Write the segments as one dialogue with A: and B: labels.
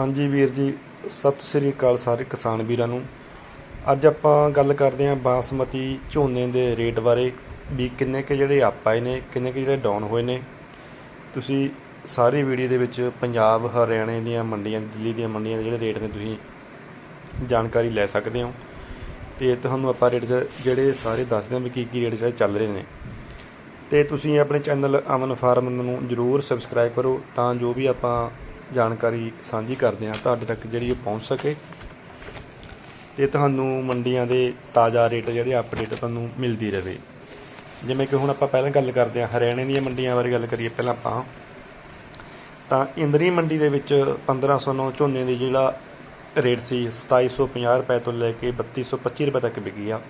A: ਹਾਂਜੀ ਵੀਰ ਜੀ, ਸਤਿ ਸ੍ਰੀ ਅਕਾਲ ਸਾਰੇ ਕਿਸਾਨ ਵੀਰਾਂ ਨੂੰ। ਅੱਜ ਆਪਾਂ ਗੱਲ ਕਰਦੇ ਹਾਂ ਬਾਸਮਤੀ ਝੋਨੇ ਦੇ ਰੇਟ ਬਾਰੇ, ਵੀ ਕਿੰਨੇ ਕੁ ਜਿਹੜੇ ਅਪ ਆਏ ਨੇ, ਕਿੰਨੇ ਕੁ ਜਿਹੜੇ ਡਾਊਨ ਹੋਏ ਨੇ। ਤੁਸੀਂ ਸਾਰੀ ਵੀਡੀਓ ਦੇ ਵਿੱਚ ਪੰਜਾਬ, ਹਰਿਆਣੇ ਦੀਆਂ ਮੰਡੀਆਂ, ਦਿੱਲੀ ਦੀਆਂ ਮੰਡੀਆਂ ਦੇ ਜਿਹੜੇ ਰੇਟ ਨੇ ਤੁਸੀਂ ਜਾਣਕਾਰੀ ਲੈ ਸਕਦੇ ਹੋ। ਤੇ ਤੁਹਾਨੂੰ ਆਪਾਂ ਰੇਟ ਜਿਹੜੇ ਸਾਰੇ ਦੱਸਦੇ ਹਾਂ ਵੀ ਕੀ ਕੀ ਰੇਟ ਜਿਹੜੇ ਚੱਲ ਰਹੇ ਨੇ। ਤੇ ਤੁਸੀਂ ਆਪਣੇ ਚੈਨਲ ਅਮਨ ਫਾਰਮ ਨੂੰ ਜਰੂਰ ਸਬਸਕ੍ਰਾਈਬ ਕਰੋ, ਤਾਂ ਜੋ ਵੀ ਆਪਾਂ ਜਾਣਕਾਰੀ ਸਾਂਝੀ ਕਰਦੇ ਹਾਂ, ਤੁਹਾਡੇ ਤੱਕ ਜਿਹੜੀ ਉਹ ਪਹੁੰਚ ਸਕੇ। ਤੇ ਤੁਹਾਨੂੰ ਮੰਡੀਆਂ ਦੇ ਤਾਜ਼ਾ ਰੇਟ ਜਿਹੜੇ ਅਪਡੇਟ ਤੁਹਾਨੂੰ ਮਿਲਦੀ ਰਹੇ। ਜਿਵੇਂ ਕਿ ਹੁਣ ਆਪਾਂ ਪਹਿਲਾਂ ਗੱਲ ਕਰਦੇ ਹਾਂ, ਹਰਿਆਣੇ ਦੀਆਂ ਮੰਡੀਆਂ ਬਾਰੇ ਗੱਲ ਕਰੀਏ ਪਹਿਲਾਂ ਆਪਾਂ। ਤਾਂ ਇੰਦਰੀ ਮੰਡੀ ਦੇ ਵਿੱਚ 1509 ਝੋਨੇ ਦੀ ਜਿਹੜਾ ਰੇਟ ਸੀ 2750 ਰੁਪਏ ਤੋਂ ਲੈ ਕੇ 3225 ਰੁਪਏ ਤੱਕ ਵਿਕੀ ਆ।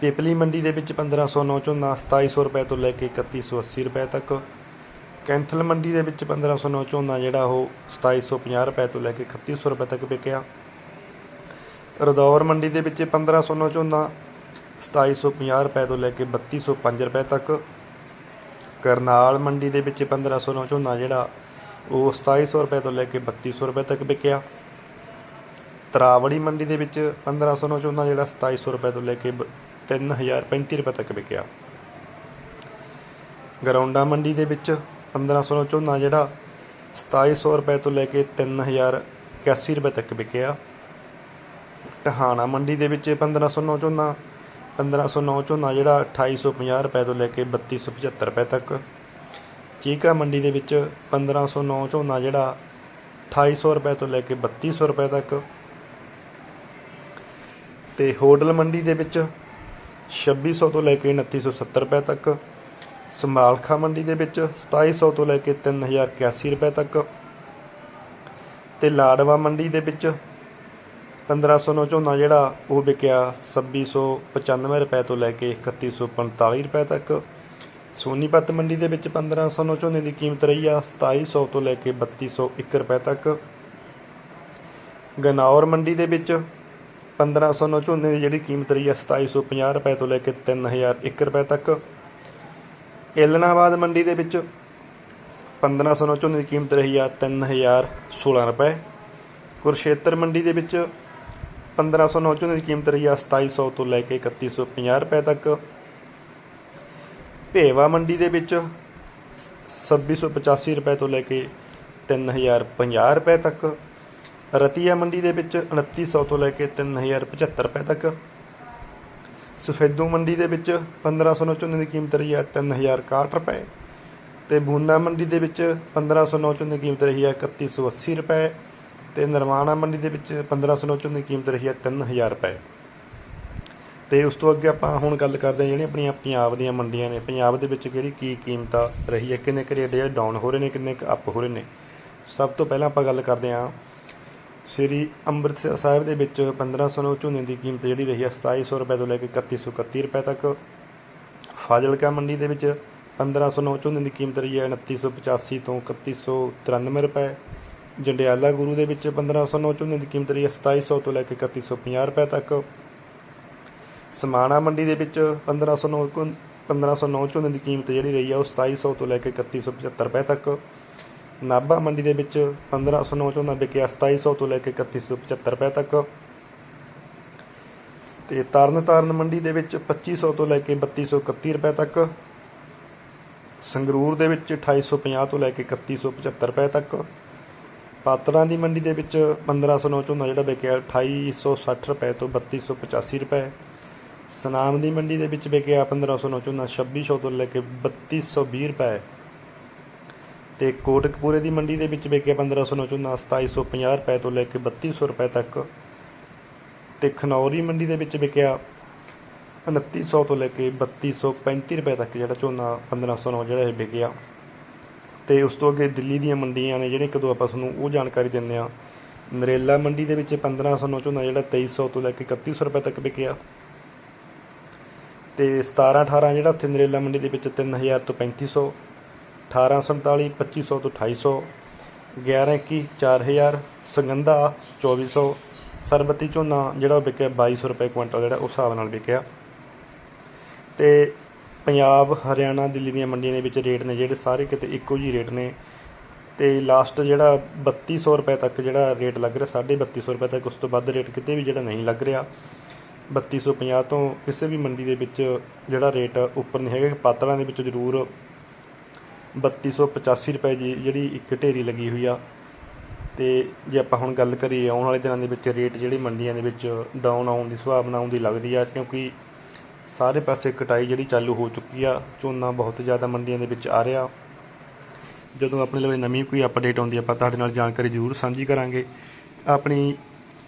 A: ਪੇਪਲੀ ਮੰਡੀ ਦੇ ਵਿੱਚ 1509 ਝੋਨਾ 2700 ਰੁਪਏ ਤੋਂ ਲੈ ਕੇ 3180 ਰੁਪਏ ਤੱਕ। ਕੈਂਥਲ ਮੰਡੀ ਦੇ ਵਿੱਚ 1509 ਝੋਨਾ ਜਿਹੜਾ ਉਹ 2750 ਰੁਪਏ ਤੋਂ ਲੈ ਕੇ 3100 ਰੁਪਏ ਤੱਕ ਵਿਕਿਆ। ਰਦੌਰ ਮੰਡੀ ਦੇ ਵਿੱਚ 1509 ਝੋਨਾ 2750 ਰੁਪਏ ਤੋਂ ਲੈ ਕੇ 3205 ਰੁਪਏ ਤੱਕ। ਕਰਨਾਲ ਮੰਡੀ ਦੇ ਵਿੱਚ 1509 ਝੋਨਾ ਜਿਹੜਾ ਉਹ 2700 ਰੁਪਏ ਤੋਂ ਲੈ ਕੇ 3200 ਰੁਪਏ ਤੱਕ ਵਿਕਿਆ। ਤਰਾਵੜੀ ਮੰਡੀ ਦੇ ਵਿੱਚ 1509 ਝੋਨਾ ਜਿਹੜਾ 2700 ਰੁਪਏ ਤੋਂ ਲੈ ਕੇ 3035 ਰੁਪਏ ਤੱਕ ਵਿਕਿਆ। ਗਰੌਂਡਾ ਮੰਡੀ ਦੇ ਵਿੱਚ 1500 ਝੋਨਾ ਜਿਹੜਾ 2700 ਰੁਪਏ ਤੋਂ ਲੈ ਕੇ 3081 ਰੁਪਏ ਤੱਕ ਵਿਕਿਆ। ਟਹਾਣਾ ਮੰਡੀ ਦੇ ਵਿੱਚ 1509 ਝੋਨਾ 1509 ਝੋਨਾ ਜਿਹੜਾ 2850 ਰੁਪਏ ਤੋਂ ਲੈ ਕੇ 3275 ਰੁਪਏ ਤੱਕ। ਚੀਕਾ ਮੰਡੀ ਦੇ ਵਿੱਚ 1509 ਝੋਨਾ ਜਿਹੜਾ 2800 ਰੁਪਏ ਤੋਂ ਲੈ ਕੇ 3200 ਰੁਪਏ ਤੱਕ। ਤੇ ਹੋਟਲ ਮੰਡੀ ਦੇ ਵਿੱਚ 2600 ਤੋਂ ਲੈ ਕੇ 2970 ਰੁਪਏ ਤੱਕ। ਸਮਾਲਖਾ ਮੰਡੀ ਦੇ ਵਿੱਚ 2700 ਤੋਂ ਲੈ ਕੇ 3081 ਰੁਪਏ ਤੱਕ ਤੇ ਲਾੜਵਾ ਮੰਡੀ ਦੇ ਵਿੱਚ 1509 ਝੋਨਾ ਜਿਹੜਾ ਉਹ ਵਿਕਿਆ 2695 ਰੁਪਏ ਤੋਂ ਲੈ ਕੇ 3145 ਰੁਪਏ ਤੱਕ। ਸੋਨੀਪਤ ਮੰਡੀ ਦੇ ਵਿੱਚ 1509 ਝੋਨੇ ਦੀ ਕੀਮਤ ਰਹੀ ਆ 2700 ਤੋਂ ਲੈ ਕੇ 3201 ਰੁਪਏ ਤੱਕ। ਗਨੌਰ ਮੰਡੀ ਦੇ ਵਿੱਚ 1509 ਝੋਨੇ ਦੀ ਜਿਹੜੀ ਕੀਮਤ ਰਹੀ ਆ 2750 ਰੁਪਏ ਤੋਂ ਲੈ ਕੇ 3001 ਰੁਪਏ ਤੱਕ। ਏਲਨਾਬਾਦ ਮੰਡੀ ਦੇ ਵਿੱਚ 1509 ਝੋਨੇ ਦੀ ਕੀਮਤ ਰਹੀ ਆ 3016 ਰੁਪਏ। ਕੁਰਸ਼ੇਤਰ ਮੰਡੀ ਦੇ ਵਿੱਚ 1509 ਝੋਨੇ ਦੀ ਕੀਮਤ ਰਹੀ ਆ 2700 ਤੋਂ ਲੈ ਕੇ 3150 ਰੁਪਏ ਤੱਕ। ਭੇਵਾ ਮੰਡੀ ਦੇ ਵਿੱਚ 2685 ਰੁਪਏ ਤੋਂ ਲੈ ਕੇ 3050 ਰੁਪਏ ਤੱਕ। ਰਤੀਆ ਮੰਡੀ ਦੇ ਵਿੱਚ 2900 ਤੋਂ ਲੈ ਕੇ 3075 ਰੁਪਏ ਤੱਕ। ਸਫੇਦੂ ਮੰਡੀ ਦੇ ਵਿੱਚ 1509 ਝੋਨੇ ਦੀ ਕੀਮਤ ਰਹੀ ਹੈ 3061 ਰੁਪਏ ਤੇ ਬੂੰਦਾ ਮੰਡੀ ਦੇ ਵਿੱਚ 1509 ਝੋਨੇ ਦੀ ਕੀਮਤ ਰਹੀ ਹੈ 3180 ਰੁਪਏ ਤੇ ਨਰਮਾਣਾ ਮੰਡੀ ਦੇ ਵਿੱਚ 1509 ਝੋਨੇ ਦੀ ਕੀਮਤ ਰਹੀ ਹੈ 3000 ਰੁਪਏ। ਤੇ ਉਸ ਤੋਂ ਅੱਗੇ ਆਪਾਂ ਹੁਣ ਗੱਲ ਕਰਦੇ ਹਾਂ ਜਿਹੜੀਆਂ ਆਪਣੀਆਂ ਪੰਜਾਬ ਦੀਆਂ ਮੰਡੀਆਂ ਨੇ। ਪੰਜਾਬ ਦੇ ਵਿੱਚ ਕਿਹੜੀ ਕੀ ਕੀਮਤਾਂ ਰਹੀ ਹੈ, ਕਿੰਨੇ ਕੁ ਰੇਟ ਜਿਹੜੇ ਡਾਊਨ ਹੋ ਰਹੇ ਨੇ, ਕਿੰਨੇ ਕੁ ਅਪ ਹੋ ਰਹੇ ਨੇ। ਸਭ ਤੋਂ ਪਹਿਲਾਂ ਆਪਾਂ ਗੱਲ ਕਰਦੇ ਹਾਂ ਸ੍ਰੀ ਅੰਮ੍ਰਿਤਸਰ ਸਾਹਿਬ ਦੇ ਵਿੱਚ 1500 ਝੋਨੇ ਦੀ ਕੀਮਤ ਜਿਹੜੀ ਰਹੀ ਹੈ 2700 ਰੁਪਏ ਤੋਂ ਲੈ ਕੇ 3131 ਰੁਪਏ ਤੱਕ। ਫਾਜ਼ਿਲਕਾ ਮੰਡੀ ਦੇ ਵਿੱਚ 1509 ਝੋਨੇ ਦੀ ਕੀਮਤ ਰਹੀ ਹੈ 2985 ਤੋਂ 3193 ਰੁਪਏ। ਜੰਡਿਆਲਾ ਗੁਰੂ ਦੇ ਵਿੱਚ 1509 ਝੋਨੇ ਦੀ ਕੀਮਤ ਰਹੀ ਹੈ 2700 ਤੋਂ ਲੈ ਕੇ 3150 ਰੁਪਏ ਤੱਕ। ਸਮਾਣਾ ਮੰਡੀ ਦੇ ਵਿੱਚ 1509 ਕੁ- 1509 ਝੋਨੇ ਦੀ ਕੀਮਤ ਜਿਹੜੀ ਰਹੀ ਹੈ ਉਹ 2700 ਤੋਂ ਲੈ ਕੇ 3175 ਰੁਪਏ ਤੱਕ। ਨਾਭਾ ਮੰਡੀ ਦੇ ਵਿੱਚ 1509 ਝੋਨਾ ਵਿਕਿਆ 2700 ਤੋਂ ਲੈ ਕੇ 3175 ਰੁਪਏ ਤੱਕ। ਤੇ ਤਰਨਤਾਰਨ ਮੰਡੀ ਦੇ ਵਿੱਚ 2500 ਤੋਂ ਲੈ ਕੇ 3231 ਰੁਪਏ ਤੱਕ। ਸੰਗਰੂਰ ਦੇ ਵਿੱਚ 2850 ਤੋਂ ਲੈ ਕੇ 3175 ਰੁਪਏ ਤੱਕ। ਪਾਤਰਾਂ ਦੀ ਮੰਡੀ ਦੇ ਵਿੱਚ 1509 ਝੋਨਾ ਜਿਹੜਾ ਵਿਕਿਆ 2860 ਰੁਪਏ ਤੋਂ 3285 ਰੁਪਏ। ਸਨਾਮ ਦੀ ਮੰਡੀ ਦੇ ਵਿੱਚ ਵਿਕਿਆ 1509 ਝੋਨਾ 2600 ਤੋਂ ਲੈ ਕੇ 3220 ਰੁਪਏ। ਤੇ ਕੋਟਕਪੂਰੇ ਦੀ ਮੰਡੀ ਦੇ ਵਿੱਚ ਵਿਕਿਆ 1509 ਝੋਨਾ 2750 ਰੁਪਏ ਤੋਂ ਲੈ ਕੇ 3200 ਰੁਪਏ ਤੱਕ ਤੇ ਖਨੌਰੀ ਮੰਡੀ ਦੇ ਵਿੱਚ ਵਿਕਿਆ 2900 ਤੋਂ ਲੈ ਕੇ 3235 ਰੁਪਏ ਤੱਕ ਜਿਹੜਾ ਝੋਨਾ 1509 ਜਿਹੜਾ ਇਹ ਵਿਕਿਆ। ਤੇ ਉਸ ਤੋਂ ਅੱਗੇ ਦਿੱਲੀ ਦੀਆਂ ਮੰਡੀਆਂ ਨੇ ਜਿਹੜੀਆਂ ਕਦੋਂ ਆਪਾਂ ਤੁਹਾਨੂੰ ਉਹ ਜਾਣਕਾਰੀ ਦਿੰਦੇ ਆ ਨਰੇਲਾ ਮੰਡੀ ਦੇ ਵਿੱਚ 1509 ਝੋਨਾ ਜਿਹੜਾ 2300 ਤੋਂ ਲੈ ਕੇ 3100 ਰੁਪਏ ਤੱਕ ਵਿਕਿਆ। ਤੇ 17 18 ਜਿਹੜਾ ਉੱਥੇ ਨਰੇਲਾ ਮੰਡੀ ਦੇ ਵਿੱਚ 3000 ਤੋਂ 3500 1847 2500 ਤੋਂ 2800 11 21 4000 ਸੰਗੰਧਾ 2400 ਸਰਬਤੀ ਝੋਨਾ ਜਿਹੜਾ ਉਹ ਵਿਕਿਆ 2200 ਰੁਪਏ ਕੁਇੰਟਲ ਜਿਹੜਾ, ਉਸ ਹਿਸਾਬ ਨਾਲ ਵਿਕਿਆ। ਤੇ ਪੰਜਾਬ, ਹਰਿਆਣਾ, ਦਿੱਲੀ ਦੀਆਂ ਮੰਡੀਆਂ ਦੇ ਵਿੱਚ ਰੇਟ ਨੇ ਜਿਹੜੇ, ਸਾਰੇ ਕਿਤੇ ਇੱਕੋ ਜਿਹੇ ਰੇਟ ਨੇ। ਤੇ ਲਾਸਟ ਜਿਹੜਾ 3200 ਰੁਪਏ ਤੱਕ ਜਿਹੜਾ ਰੇਟ ਲੱਗ ਰਿਹਾ 3250 ਰੁਪਏ ਤੱਕ, ਉਸ ਤੋਂ ਵੱਧ ਰੇਟ ਕਿਤੇ ਵੀ ਜਿਹੜਾ ਨਹੀਂ ਲੱਗ ਰਿਹਾ। 3250 ਤੋਂ ਕਿਸੇ ਵੀ ਮੰਡੀ ਦੇ ਵਿੱਚ ਜਿਹੜਾ ਰੇਟ ਉੱਪਰ ਨਹੀਂ ਹੈਗਾ ਪਾਤਲਾਂ ਦੇ ਵਿੱਚ ਜ਼ਰੂਰ 3285 ਰੁਪਏ ਜੀ, ਜਿਹੜੀ ਇੱਕ ਢੇਰੀ ਲੱਗੀ ਹੋਈ ਆ। ਤੇ ਜੇ ਆਪਾਂ ਹੁਣ ਗੱਲ ਕਰੀਏ, ਆਉਣ ਵਾਲੇ ਦਿਨਾਂ ਦੇ ਵਿੱਚ ਰੇਟ ਜਿਹੜੀ ਮੰਡੀਆਂ ਦੇ ਵਿੱਚ ਡਾਊਨ ਆਉਣ ਦੀ ਸੰਭਾਵਨਾ ਆਉਂਦੀ ਲੱਗਦੀ ਆ, ਕਿਉਂਕਿ ਸਾਰੇ ਪਾਸੇ ਕਟਾਈ ਜਿਹੜੀ ਚਾਲੂ ਹੋ ਚੁੱਕੀ ਆ, ਝੋਨਾ ਬਹੁਤ ਜ਼ਿਆਦਾ ਮੰਡੀਆਂ ਦੇ ਵਿੱਚ ਆ ਰਿਹਾ। ਜਦੋਂ ਆਪਣੇ ਲਈ ਨਵੀਂ ਕੋਈ ਅਪਡੇਟ ਆਉਂਦੀ ਆਪਾਂ ਤੁਹਾਡੇ ਨਾਲ ਜਾਣਕਾਰੀ ਜ਼ਰੂਰ ਸਾਂਝੀ ਕਰਾਂਗੇ। ਆਪਣੀ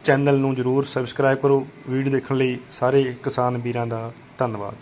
A: ਚੈਨਲ ਨੂੰ ਜ਼ਰੂਰ ਸਬਸਕ੍ਰਾਈਬ ਕਰੋ। ਵੀਡੀਓ ਦੇਖਣ ਲਈ ਸਾਰੇ ਕਿਸਾਨ ਵੀਰਾਂ ਦਾ ਧੰਨਵਾਦ।